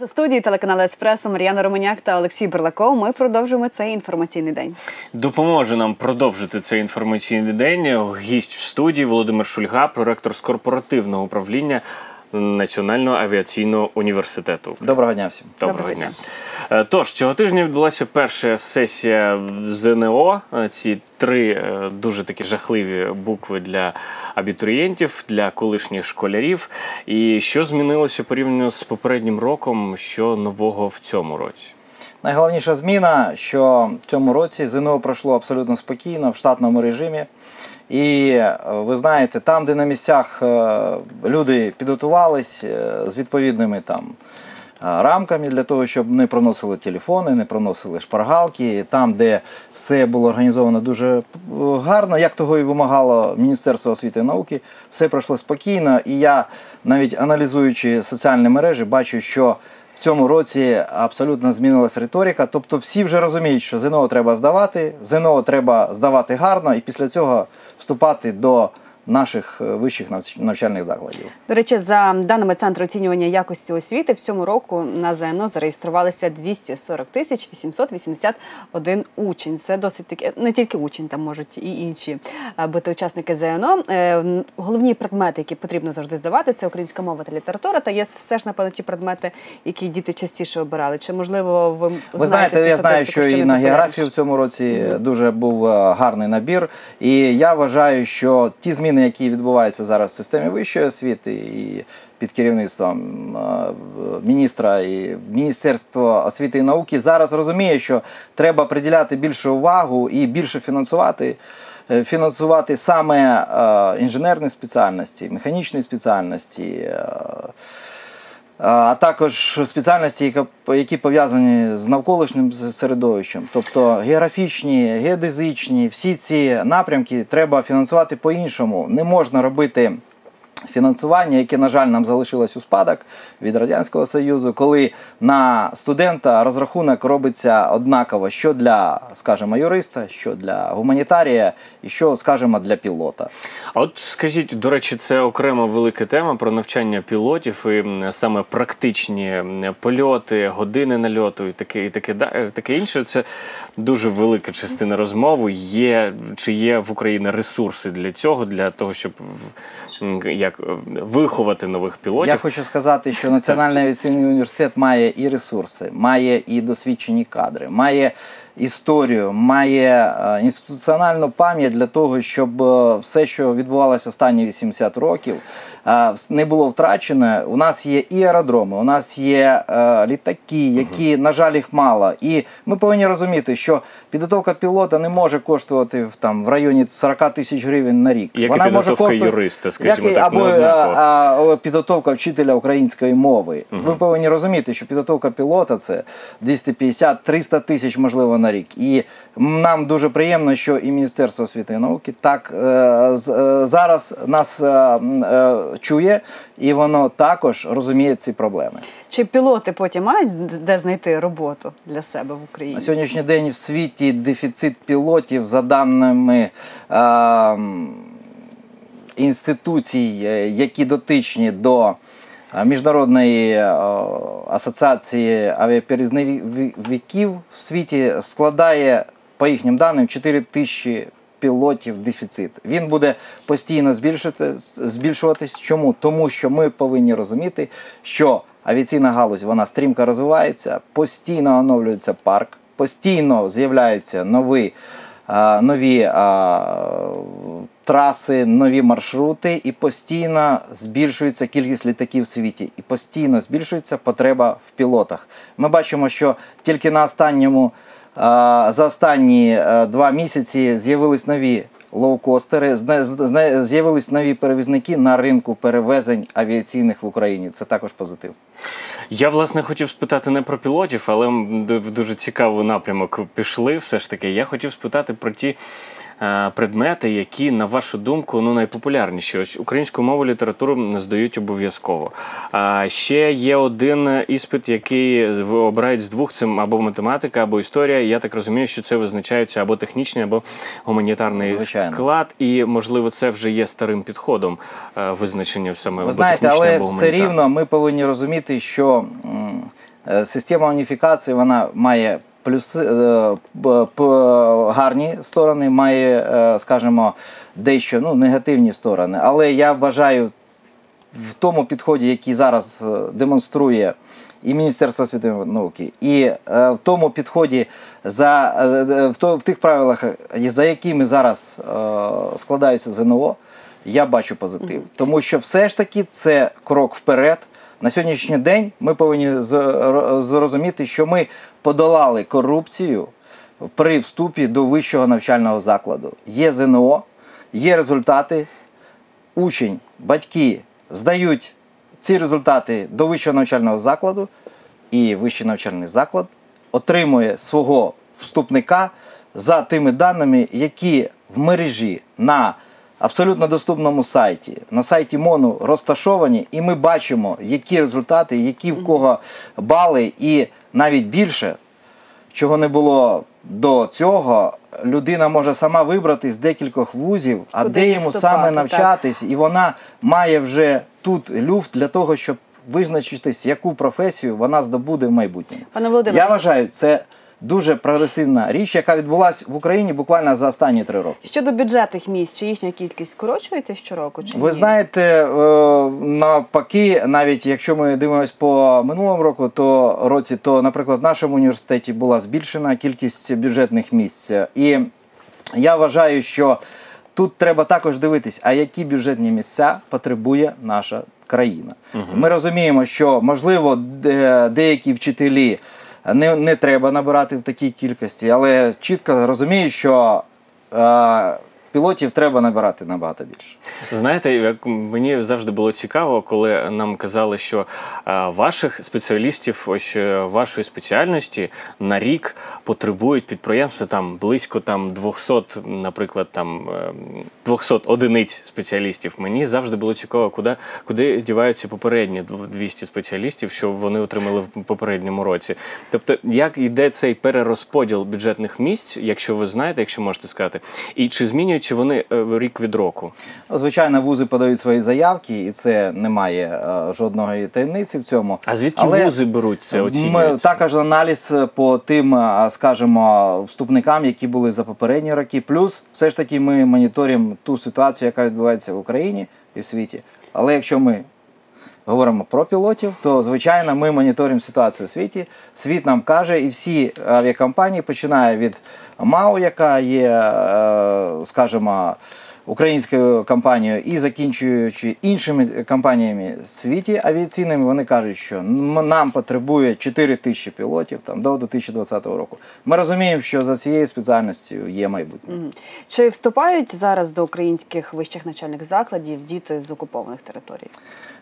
У студії телеканалу Еспресо Мар'яна Романяк та Олексій Берлаков. Ми продовжуємо цей інформаційний день. Допоможе нам продовжити цей інформаційний день. Гість в студії Володимир Шульга, проректор з корпоративного управління Національного авіаційного університету. Доброго дня всім. Доброго, Доброго дня. дня. Тож цього тижня відбулася перша сесія ЗНО. Е, Ці три е, дуже такі жахливі букви для абітурієнтів, для колишніх школярів. І що змінилося порівняно з попереднім роком? Що нового в цьому році? Найголовніша зміна, що в цьому році ЗНО пройшло абсолютно спокійно в штатному режимі. І е, ви знаєте, там, де на місцях е, люди підготувались е, з відповідними там рамками для того, щоб не проносили телефони, не проносили шпаргалки, там, де все було організовано дуже гарно, як того і вимагало Міністерство освіти і науки, все пройшло спокійно. І я навіть аналізуючи соціальні мережі, бачу, що в цьому році абсолютно змінилася риторика. Тобто всі вже розуміють, що ЗНО треба здавати, ЗНО треба здавати гарно і після цього вступати до наших е, вищих навч- навчальних закладів. До речі, за даними центру оцінювання якості освіти, в цьому року на ЗНО зареєструвалися 240 тисяч 881 учень. Це досить таки не тільки учень, там можуть і інші е, бути учасники ЗНО. Е, Головні предмети, які потрібно завжди здавати, це українська мова та література. Та є все ж напевно ті предмети, які діти частіше обирали. Чи можливо ви Ви знаєте знаєте, я знаю, статистику, що і на географію в цьому році дуже був гарний набір. І я вважаю, що ті зміни, які відбуваються зараз в системі вищої освіти і під керівництвом е, міністра і Міністерства освіти і науки, зараз розуміє, що треба приділяти більше увагу і більше фінансувати. е, Фінансувати саме е, інженерні спеціальності, механічні спеціальності, а також спеціальності, які пов'язані з навколишнім середовищем, тобто географічні, геодезичні, всі ці напрямки треба фінансувати по-іншому. Не можна робити фінансування, яке, на жаль, нам залишилось у спадок від Радянського Союзу, коли на студента розрахунок робиться однаково, що для, скажімо, юриста, що для гуманітарія і що, скажімо, для пілота. А от скажіть, до речі, це окрема велика тема про навчання пілотів і саме практичні польоти, години нальоту і таке, і таке, е, таке інше. Це дуже велика частина розмови. Є чи є в Україні ресурси для цього, для того, щоб як е, виховати нових пілотів? Я хочу сказати, що Національний авіаційний університет має і ресурси, має і досвідчені кадри, має історію, має е, інституціональну пам'ять для того, щоб е, все, що відбувалося останні 80 років, е, не було втрачене. У нас є і аеродроми, у нас є літаки, які, на жаль, їх мало. І ми повинні розуміти, що підготовка пілота не може коштувати в, там, в районі 40 тисяч гривень на рік. Як і Вона може коштувати, юриста, скажімо як так, або е, а, а, підготовка вчителя української мови. Ми повинні розуміти, що підготовка пілота це 250-300 тисяч, можливо, на рік. І нам дуже приємно, що і Міністерство освіти і науки так е, е, зараз нас е, чує, і воно також розуміє ці проблеми. Чи пілоти потім мають де знайти роботу для себе в Україні? На сьогоднішній день в світі дефіцит пілотів за даними. інституцій, які дотичні до Міжнародної е, асоціації авіаперевізників в світі складає, по їхнім даним, 4 тисячі пілотів дефіцит. Він буде постійно збільшуватись. Чому? Тому що ми повинні розуміти, що авіаційна галузь вона стрімко розвивається, постійно оновлюється парк, постійно з'являються нові нові а, траси, нові маршрути, і постійно збільшується кількість літаків в світі, і постійно збільшується потреба в пілотах. Ми бачимо, що тільки на останньому за останні два місяці з'явились нові. Лоукостери з'явились нові перевізники на ринку перевезень авіаційних в Україні. Це також позитив. Я власне хотів спитати не про пілотів, але в дуже цікавий напрямок пішли. Все ж таки, я хотів спитати про ті е, предмети, які, на вашу думку, ну найпопулярніші. Ось українську мову літературу здають обов'язково. А ще є один іспит, який ви обирають з двох: це або математика, або історія. Я так розумію, що це визначається або технічний, або гуманітарний Звичайно. склад. І можливо, це вже є старим підходом е, визначення саме Ви знаєте, але або все рівно ми повинні розуміти, що Е, Система уніфікації вона має плюси е, гарні сторони, має, е, скажімо, дещо ну, негативні сторони. Але я вважаю, в тому підході, який зараз е, демонструє і Міністерство освіти і науки, і в тому підході за в, то, в тих правилах, за якими зараз складаються ЗНО, я бачу позитив. Тому що все ж таки це крок вперед. На сьогоднішній день ми повинні зрозуміти, що ми подолали корупцію при вступі до вищого навчального закладу. Є ЗНО, є результати, учень, батьки здають ці результати до вищого навчального закладу, і вищий навчальний заклад отримує свого вступника за тими даними, які в мережі на абсолютно доступному сайті, на сайті МОНу розташовані, і ми бачимо, які результати, які в кого бали, і навіть більше чого не було до цього, людина може сама вибрати з декількох вузів, а Куди де йому саме так. навчатись, і вона має вже тут люфт для того, щоб визначитись, яку професію вона здобуде в майбутньому. Пане Володимире, Я вважаю, це дуже прогресивна річ, яка відбулася в Україні буквально за останні три роки. щодо бюджетних місць, чи їхня кількість скорочується щороку? Чи Ви ні? знаєте, е, навпаки, навіть якщо ми дивимося по минулому року, то році, то, наприклад, в нашому університеті була збільшена кількість бюджетних місць. І я вважаю, що тут треба також дивитись, а які бюджетні місця потребує наша країна. Ми розуміємо, що можливо де- деякі вчителі не, не треба набирати в такій кількості, але чітко розумію, що е, пілотів треба набирати набагато більше. Знаєте, як мені завжди було цікаво, коли нам казали, що е, ваших спеціалістів, ось е, вашої спеціальності на рік потребують підприємства там близько там 200, наприклад, там е, 200 одиниць спеціалістів. Мені завжди було цікаво, куди, куди діваються попередні 200 спеціалістів, що вони отримали в попередньому році. Тобто, як йде цей перерозподіл бюджетних місць, якщо ви знаєте, якщо можете сказати, і чи змінюються вони е, рік від року? Ну, Звичайно, вузи подають свої заявки, і це немає е, жодної таємниці в цьому. А звідки Але вузи беруть це Ми також аналіз по тим, е, скажімо, вступникам, які були за попередні роки. Плюс, все ж таки, ми моніторимо ту ситуацію, яка відбувається в Україні і в світі. Але якщо ми говоримо про пілотів, то звичайно ми моніторимо ситуацію у світі. Світ нам каже, і всі авіакомпанії, починає від МАУ, яка є, е, скажімо, українською компанією, і закінчуючи іншими компаніями в світі авіаційними, вони кажуть, що нам потребує 4 тисячі пілотів там до 2020 року. Ми розуміємо, що за цією спеціальністю є майбутнє. Чи вступають зараз до українських вищих навчальних закладів діти з окупованих територій?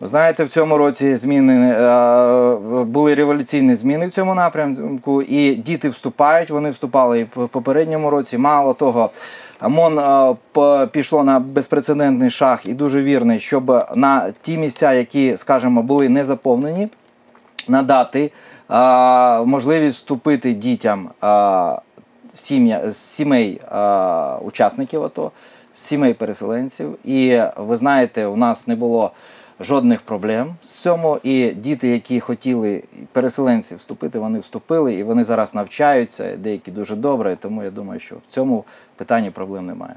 Ви знаєте, в цьому році зміни е, були революційні зміни в цьому напрямку, і діти вступають. Вони вступали і в попередньому році. Мало того, МОН е, пішло на безпрецедентний шаг і дуже вірний, щоб на ті місця, які, скажімо, були не заповнені, надати е, можливість вступити дітям з сімей е, учасників АТО, сімей переселенців. І ви знаєте, у нас не було жодних проблем з цьому. І діти, які хотіли переселенці вступити, вони вступили і вони зараз навчаються, деякі дуже добре. Тому я думаю, що в цьому питанні проблем немає.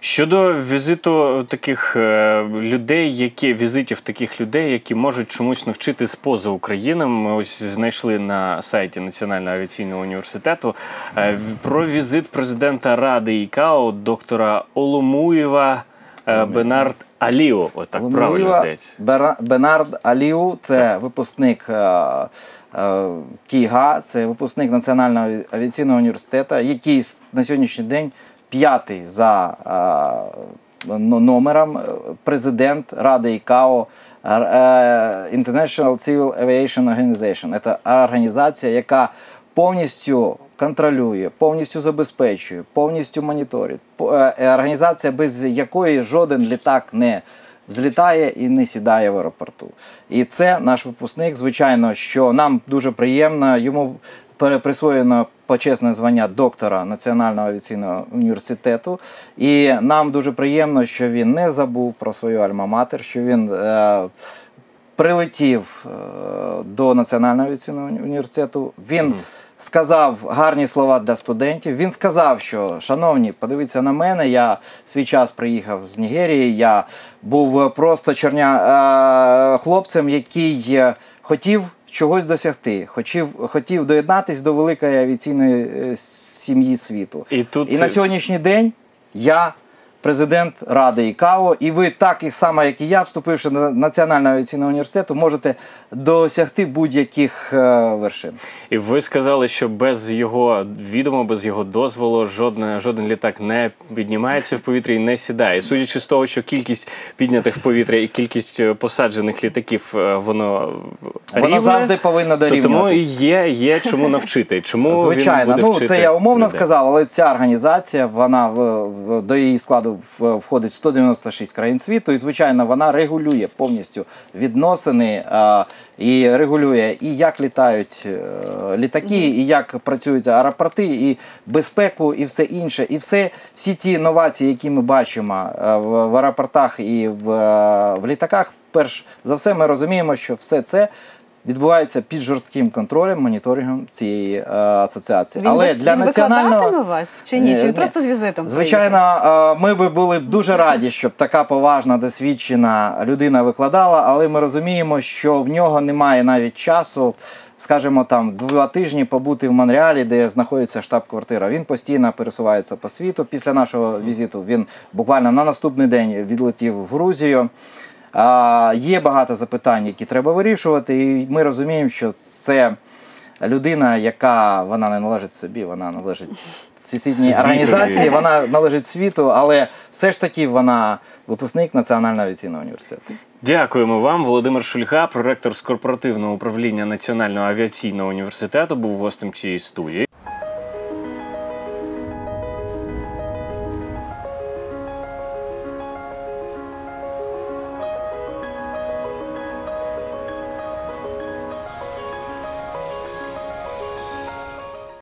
Щодо візиту таких е, людей, які візитів таких людей, які можуть чомусь навчити поза України. Ми ось знайшли на сайті Національного авіаційного університету е, про візит президента Ради ІКАО доктора Оломуєва Бенард Аліо. От так правильно здається. Бенард Аліу, це випускник е, е, КІГА, це випускник Національного авіаційного університету, який на сьогоднішній день п'ятий за е, номером президент Ради ІКАО International Civil Aviation Organization. Це організація, яка повністю контролює, повністю забезпечує, повністю моніторить. Е, е, Організація, без якої жоден літак не взлітає і не сідає в аеропорту. І це наш випускник. Звичайно, що нам дуже приємно. Йому присвоєно почесне звання доктора Національного авіаційного університету. І нам дуже приємно, що він не забув про свою альма-матер, що він. Е- прилетів е, до Національного авіаційного університету. Він сказав гарні слова для студентів. Він сказав, що, шановні, подивіться на мене. Я свій час приїхав з Нігерії. Я був просто чорня е, хлопцем, який е, хотів. Чогось досягти, хотів, хотів доєднатись до великої авіаційної е, сім'ї світу. І тут І на сьогоднішній день я президент Ради ІКАО, і ви так і само, як і я, вступивши до Національного авіаційного університету, можете досягти будь-яких е, вершин. І ви сказали, що без його відома, без його дозволу, жодне, жоден літак не піднімається в повітря і не сідає. Судячи з того, що кількість піднятих в повітря і кількість е, посаджених літаків, е, воно Вона рівне, завжди повинна то тому і є, є чому навчити. Чому Звичайно, він буде ну вчити це я умовно людей? сказав, але ця організація, вона до її складу входить 196 країн світу, і звичайно, вона регулює повністю відносини і регулює і як літають е, літаки, і як працюють аеропорти, і безпеку, і все інше. І все, всі ті новації, які ми бачимо е, в, в аеропортах і в, е, в літаках, перш за все, ми розуміємо, що все це. Відбувається під жорстким контролем, моніторингом цієї е, асоціації. Він, Але для він національного вас чи ні? Чи він просто з візитом? Звичайно, е, ми би були б дуже раді, щоб така поважна, досвідчена людина викладала, але ми розуміємо, що в нього немає навіть часу, скажімо, там два тижні побути в Монреалі, де знаходиться штаб-квартира. Він постійно пересувається по світу. Після нашого візиту він буквально на наступний день відлетів в Грузію. Є багато запитань, які треба вирішувати, і ми розуміємо, що це людина, яка вона не належить собі, вона належить всесвітній організації, вона належить світу, але все ж таки вона випускник Національного авіаційного університету. Дякуємо вам. Володимир Шульга, проректор з корпоративного управління Національного авіаційного університету, був гостем цієї студії.